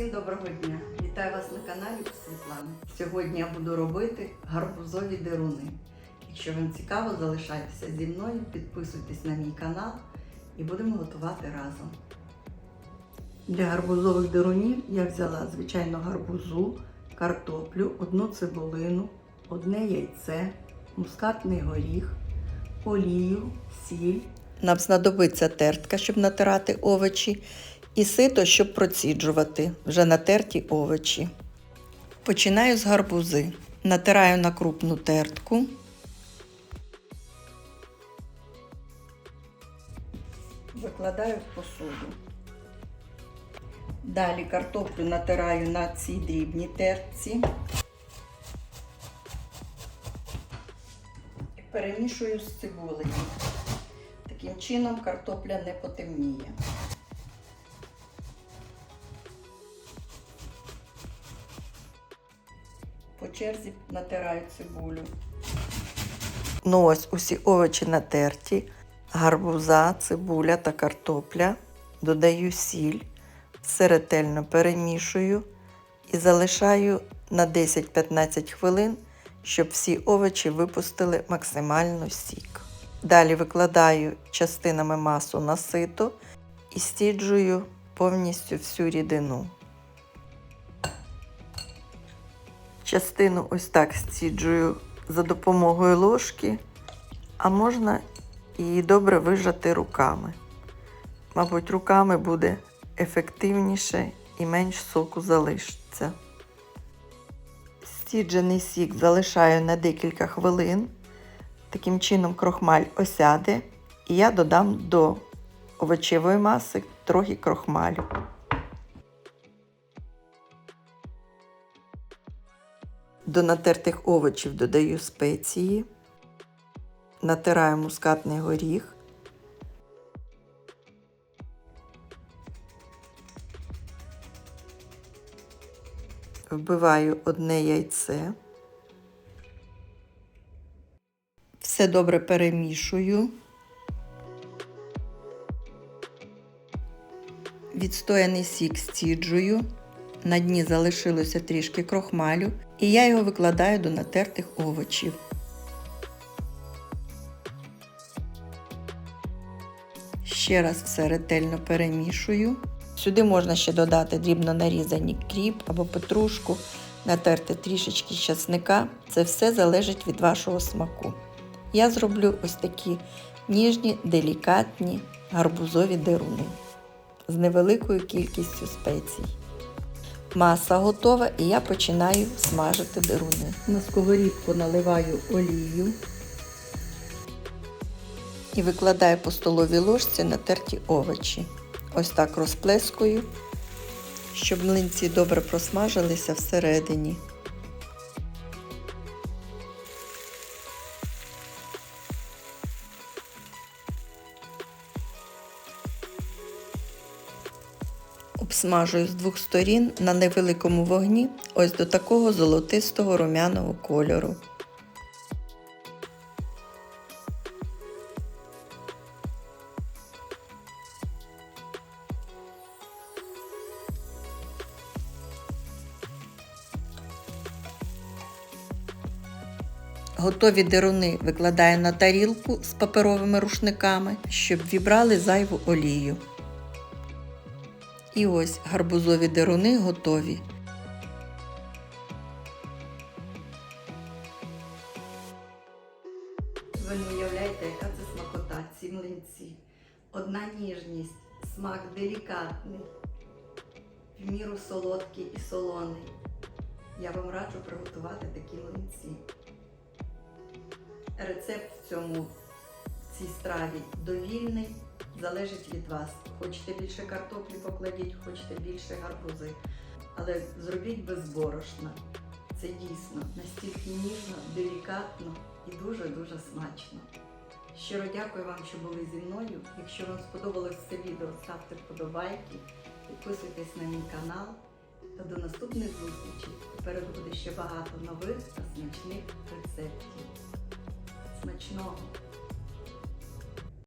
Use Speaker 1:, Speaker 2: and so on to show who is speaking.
Speaker 1: Усім доброго дня! Вітаю вас на каналі Світлани. Сьогодні я буду робити гарбузові деруни. Якщо вам цікаво, залишайтеся зі мною, підписуйтесь на мій канал і будемо готувати разом. Для гарбузових дерунів я взяла звичайно гарбузу, картоплю, одну цибулину, одне яйце, мускатний горіх, олію, сіль. Нам знадобиться тертка, щоб натирати овочі, і сито, щоб проціджувати вже натерті овочі. Починаю з гарбузи. Натираю на крупну тертку. Викладаю в посуду. Далі картоплю натираю на цій дрібній тертці. Перемішую з цибулею. Таким чином картопля не потемніє. Черзі натираю цибулю. Ну ось усі овочі натерті, гарбуза, цибуля та картопля. Додаю сіль, все ретельно перемішую і залишаю на 10-15 хвилин, щоб всі овочі випустили максимально сік. Далі викладаю частинами масу на сито і стіджую повністю всю рідину. Частину ось так стіджую за допомогою ложки, а можна і добре вижати руками. Мабуть, руками буде ефективніше і менш соку залишиться. Стіджений сік залишаю на декілька хвилин. Таким чином крохмаль осяде, і я додам до овочевої маси трохи крохмалю. До натертих овочів додаю спеції, натираю мускатний горіх. Вбиваю одне яйце. Все добре перемішую. Відстояний сік стіджую. На дні залишилося трішки крохмалю, і я його викладаю до натертих овочів. Ще раз все ретельно перемішую. Сюди можна ще додати дрібно нарізані кріп або петрушку, натерти трішечки часника. Це все залежить від вашого смаку. Я зроблю ось такі ніжні, делікатні гарбузові деруни з невеликою кількістю спецій. Маса готова і я починаю смажити деруни. На сковорідку наливаю олію і викладаю по столовій ложці натерті овочі. Ось так розплескую, щоб млинці добре просмажилися всередині. Обсмажую з двох сторін на невеликому вогні ось до такого золотистого румяного кольору. Готові деруни викладаю на тарілку з паперовими рушниками, щоб вібрали зайву олію. І ось гарбузові деруни готові. Ви не уявляєте, яка це смакота, ці млинці. Одна ніжність, смак делікатний, в міру солодкий і солоний. Я вам раджу приготувати такі млинці. Рецепт в цьому в цій страві довільний, залежить від вас. Хочете більше картоплі покладіть, хочете більше гарбузи. Але зробіть без борошна. Це дійсно настільки ніжно, делікатно і дуже-дуже смачно. Щиро дякую вам, що були зі мною. Якщо вам сподобалось це відео, ставте вподобайки, підписуйтесь на мій канал. Та до наступних зустрічей. Попереду буде ще багато нових та смачних рецептів. Смачного!